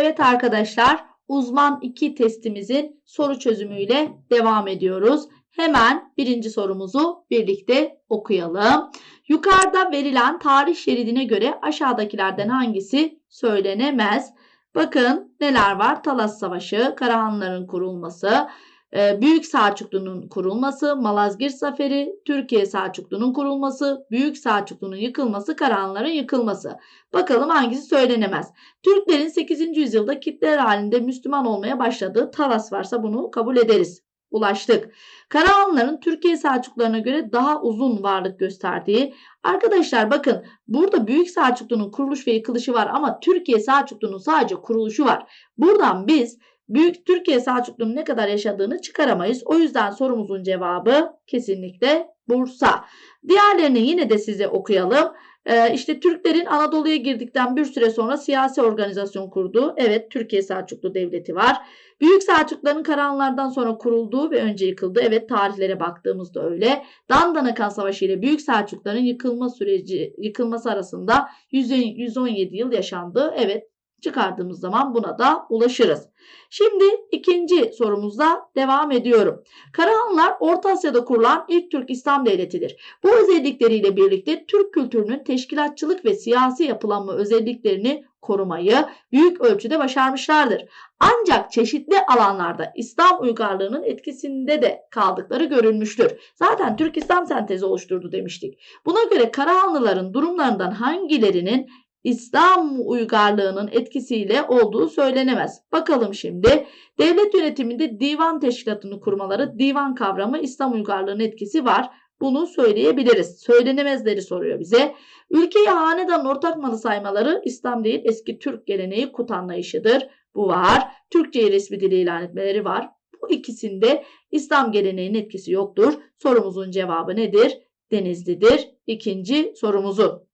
Evet arkadaşlar uzman 2 testimizin soru çözümüyle devam ediyoruz. Hemen birinci sorumuzu birlikte okuyalım. Yukarıda verilen tarih şeridine göre aşağıdakilerden hangisi söylenemez? Bakın neler var? Talas Savaşı, Karahanların kurulması, Büyük Selçuklu'nun kurulması, Malazgirt Zaferi, Türkiye Selçuklu'nun kurulması, Büyük Selçuklu'nun yıkılması, Karahanların yıkılması. Bakalım hangisi söylenemez. Türklerin 8. yüzyılda kitleler halinde Müslüman olmaya başladığı Talas varsa bunu kabul ederiz. Ulaştık. Karahanlıların Türkiye Selçuklularına göre daha uzun varlık gösterdiği. Arkadaşlar bakın burada Büyük Selçuklu'nun kuruluş ve yıkılışı var ama Türkiye Selçuklu'nun sadece kuruluşu var. Buradan biz Büyük Türkiye Selçuklu'nun ne kadar yaşadığını çıkaramayız. O yüzden sorumuzun cevabı kesinlikle Bursa. Diğerlerini yine de size okuyalım. Ee, işte Türklerin Anadolu'ya girdikten bir süre sonra siyasi organizasyon kurduğu, evet Türkiye Selçuklu Devleti var. Büyük Selçukluların Karahanlardan sonra kurulduğu ve önce yıkıldı. Evet tarihlere baktığımızda öyle. Dandanakan Savaşı ile Büyük Selçukluların yıkılma süreci, yıkılması arasında 117 yıl yaşandı. Evet çıkardığımız zaman buna da ulaşırız. Şimdi ikinci sorumuzla devam ediyorum. Karahanlar Orta Asya'da kurulan ilk Türk İslam devletidir. Bu özellikleriyle birlikte Türk kültürünün teşkilatçılık ve siyasi yapılanma özelliklerini korumayı büyük ölçüde başarmışlardır. Ancak çeşitli alanlarda İslam uygarlığının etkisinde de kaldıkları görülmüştür. Zaten Türk İslam sentezi oluşturdu demiştik. Buna göre Karahanlıların durumlarından hangilerinin İslam uygarlığının etkisiyle olduğu söylenemez. Bakalım şimdi devlet yönetiminde divan teşkilatını kurmaları, divan kavramı İslam uygarlığının etkisi var. Bunu söyleyebiliriz. Söylenemezleri soruyor bize. Ülkeyi hanedan ortak malı saymaları İslam değil eski Türk geleneği kut anlayışıdır. Bu var. Türkçeyi resmi dili ilan etmeleri var. Bu ikisinde İslam geleneğinin etkisi yoktur. Sorumuzun cevabı nedir? Denizli'dir. İkinci sorumuzu.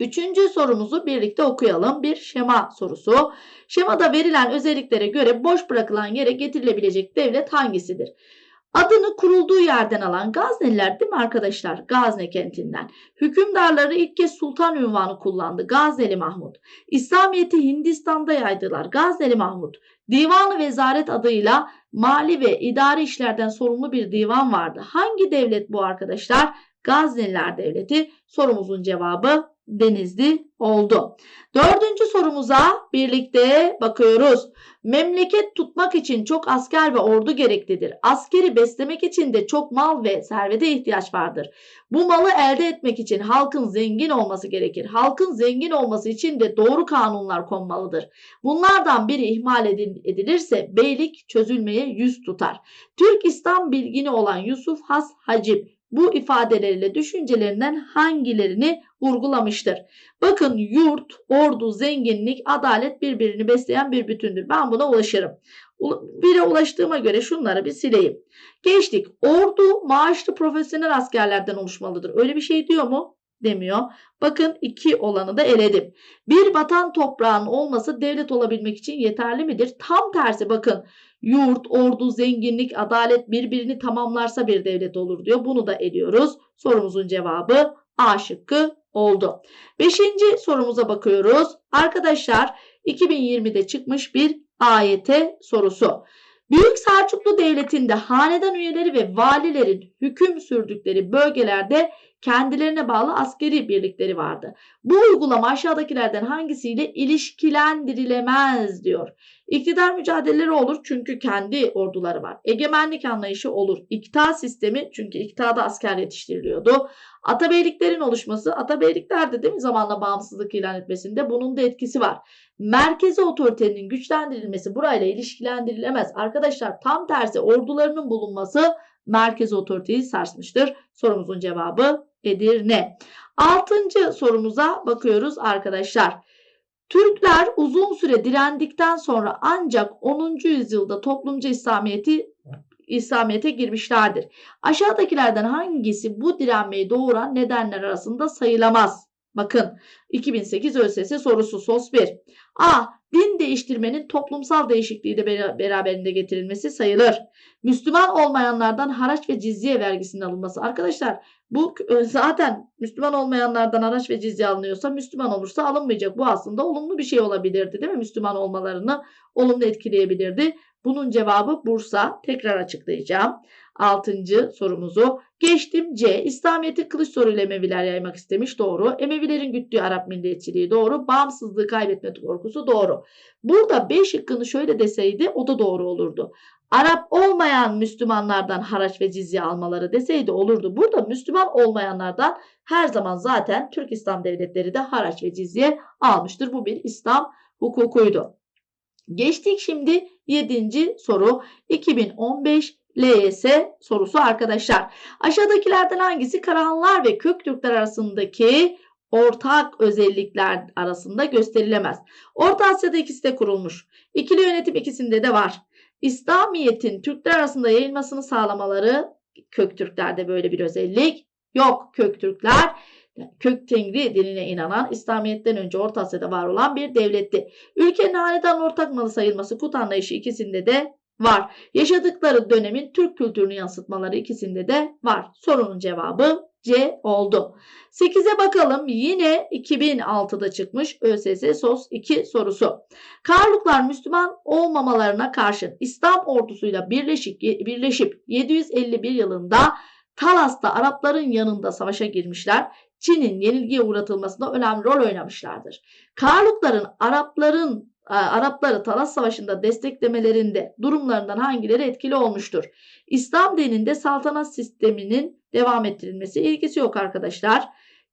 Üçüncü sorumuzu birlikte okuyalım. Bir şema sorusu. Şemada verilen özelliklere göre boş bırakılan yere getirilebilecek devlet hangisidir? Adını kurulduğu yerden alan Gazneliler değil mi arkadaşlar? Gazne kentinden. Hükümdarları ilk kez sultan ünvanı kullandı. Gazneli Mahmut. İslamiyet'i Hindistan'da yaydılar. Gazneli Mahmut. Divanı Vezaret adıyla mali ve idari işlerden sorumlu bir divan vardı. Hangi devlet bu arkadaşlar? Gazneliler Devleti. Sorumuzun cevabı Denizli oldu. Dördüncü sorumuza birlikte bakıyoruz. Memleket tutmak için çok asker ve ordu gereklidir. Askeri beslemek için de çok mal ve servete ihtiyaç vardır. Bu malı elde etmek için halkın zengin olması gerekir. Halkın zengin olması için de doğru kanunlar konmalıdır. Bunlardan biri ihmal edilirse beylik çözülmeye yüz tutar. Türk İslam bilgini olan Yusuf Has Hacip bu ifadeleriyle düşüncelerinden hangilerini vurgulamıştır. Bakın yurt, ordu, zenginlik, adalet birbirini besleyen bir bütündür. Ben buna ulaşırım. Bire ulaştığıma göre şunları bir sileyim. Geçtik. Ordu maaşlı profesyonel askerlerden oluşmalıdır. Öyle bir şey diyor mu? demiyor. Bakın iki olanı da eledim. Bir vatan toprağının olması devlet olabilmek için yeterli midir? Tam tersi bakın yurt, ordu, zenginlik, adalet birbirini tamamlarsa bir devlet olur diyor. Bunu da eliyoruz. Sorumuzun cevabı A şıkkı oldu. Beşinci sorumuza bakıyoruz. Arkadaşlar 2020'de çıkmış bir AYT sorusu. Büyük Selçuklu Devleti'nde hanedan üyeleri ve valilerin hüküm sürdükleri bölgelerde kendilerine bağlı askeri birlikleri vardı. Bu uygulama aşağıdakilerden hangisiyle ilişkilendirilemez diyor. İktidar mücadeleleri olur çünkü kendi orduları var. Egemenlik anlayışı olur. İkta sistemi çünkü iktada asker yetiştiriliyordu. Atabeyliklerin oluşması, atabeylikler de değil mi zamanla bağımsızlık ilan etmesinde bunun da etkisi var. Merkezi otoritenin güçlendirilmesi burayla ilişkilendirilemez. Arkadaşlar tam tersi ordularının bulunması merkez otoriteyi sarsmıştır. Sorumuzun cevabı Edirne. Altıncı sorumuza bakıyoruz arkadaşlar. Türkler uzun süre direndikten sonra ancak 10. yüzyılda toplumcu İslamiyet'i İslamiyet'e girmişlerdir. Aşağıdakilerden hangisi bu direnmeyi doğuran nedenler arasında sayılamaz Bakın 2008 ÖSS sorusu SOS 1. A. Din değiştirmenin toplumsal değişikliği de bera- beraberinde getirilmesi sayılır. Müslüman olmayanlardan haraç ve cizye vergisinin alınması. Arkadaşlar bu zaten Müslüman olmayanlardan haraç ve cizye alınıyorsa Müslüman olursa alınmayacak. Bu aslında olumlu bir şey olabilirdi değil mi? Müslüman olmalarını olumlu etkileyebilirdi. Bunun cevabı Bursa. Tekrar açıklayacağım. Altıncı sorumuzu. Geçtim C. İslamiyet'i kılıç soruyla Emeviler yaymak istemiş. Doğru. Emevilerin güttüğü Arap milliyetçiliği doğru. Bağımsızlığı kaybetme korkusu doğru. Burada B şıkkını şöyle deseydi o da doğru olurdu. Arap olmayan Müslümanlardan haraç ve cizye almaları deseydi olurdu. Burada Müslüman olmayanlardan her zaman zaten Türk İslam devletleri de haraç ve cizye almıştır. Bu bir İslam hukukuydu. Geçtik şimdi 7. soru 2015 LYS sorusu arkadaşlar. Aşağıdakilerden hangisi Karahanlar ve Köktürkler arasındaki ortak özellikler arasında gösterilemez? Orta Asya'da ikisi de kurulmuş. İkili yönetim ikisinde de var. İslamiyet'in Türkler arasında yayılmasını sağlamaları Köktürklerde böyle bir özellik yok. Köktürkler kök tengri dinine inanan İslamiyet'ten önce Orta Asya'da var olan bir devletti. Ülkenin hanedan ortak malı sayılması kut anlayışı ikisinde de var. Yaşadıkları dönemin Türk kültürünü yansıtmaları ikisinde de var. Sorunun cevabı C oldu. 8'e bakalım. Yine 2006'da çıkmış ÖSS SOS 2 sorusu. Karluklar Müslüman olmamalarına karşın İslam ordusuyla birleşik, birleşip 751 yılında Talas'ta Arapların yanında savaşa girmişler. Çin'in yenilgiye uğratılmasında önemli rol oynamışlardır. Karlukların Arapların e, Arapları Talas Savaşı'nda desteklemelerinde durumlarından hangileri etkili olmuştur? İslam dininde saltanat sisteminin devam ettirilmesi ilgisi yok arkadaşlar.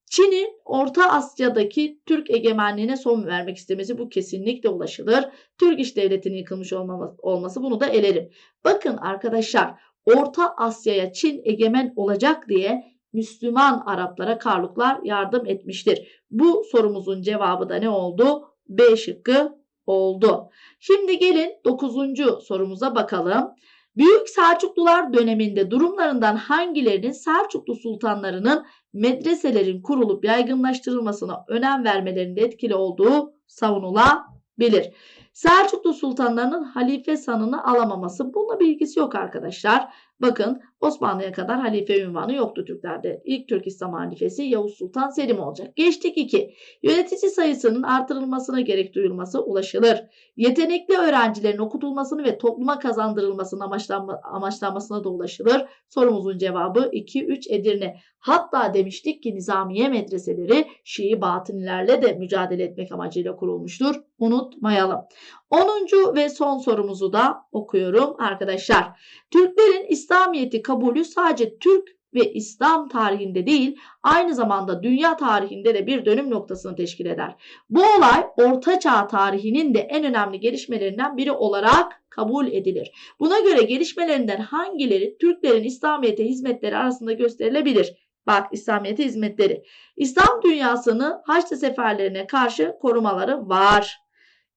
Çin'in Orta Asya'daki Türk egemenliğine son vermek istemesi bu kesinlikle ulaşılır. Türk İş Devleti'nin yıkılmış olması bunu da elerim. Bakın arkadaşlar Orta Asya'ya Çin egemen olacak diye Müslüman Araplara Karluklar yardım etmiştir. Bu sorumuzun cevabı da ne oldu? B şıkkı oldu. Şimdi gelin 9. sorumuza bakalım. Büyük Selçuklular döneminde durumlarından hangilerinin Selçuklu sultanlarının medreselerin kurulup yaygınlaştırılmasına önem vermelerinde etkili olduğu savunulabilir. Selçuklu sultanlarının halife sanını alamaması bununla bir ilgisi yok arkadaşlar. Bakın Osmanlı'ya kadar halife ünvanı yoktu Türklerde. İlk Türk İslam halifesi Yavuz Sultan Selim olacak. Geçtik 2. Yönetici sayısının artırılmasına gerek duyulması ulaşılır. Yetenekli öğrencilerin okutulmasını ve topluma kazandırılmasının amaçlanma, amaçlanmasına da ulaşılır. Sorumuzun cevabı 2-3 Edirne. Hatta demiştik ki Nizamiye medreseleri Şii batınilerle de mücadele etmek amacıyla kurulmuştur. Unutmayalım. 10. ve son sorumuzu da okuyorum arkadaşlar. Türklerin İslamiyet'i kabulü sadece Türk ve İslam tarihinde değil aynı zamanda dünya tarihinde de bir dönüm noktasını teşkil eder. Bu olay Orta Çağ tarihinin de en önemli gelişmelerinden biri olarak kabul edilir. Buna göre gelişmelerinden hangileri Türklerin İslamiyet'e hizmetleri arasında gösterilebilir? Bak İslamiyet'e hizmetleri. İslam dünyasını Haçlı seferlerine karşı korumaları var.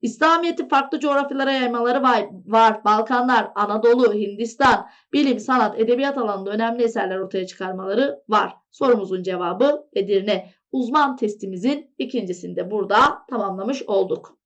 İslamiyet'i farklı coğrafyalara yaymaları var. Balkanlar, Anadolu, Hindistan, bilim, sanat, edebiyat alanında önemli eserler ortaya çıkarmaları var. Sorumuzun cevabı Edirne. Uzman testimizin ikincisini de burada tamamlamış olduk.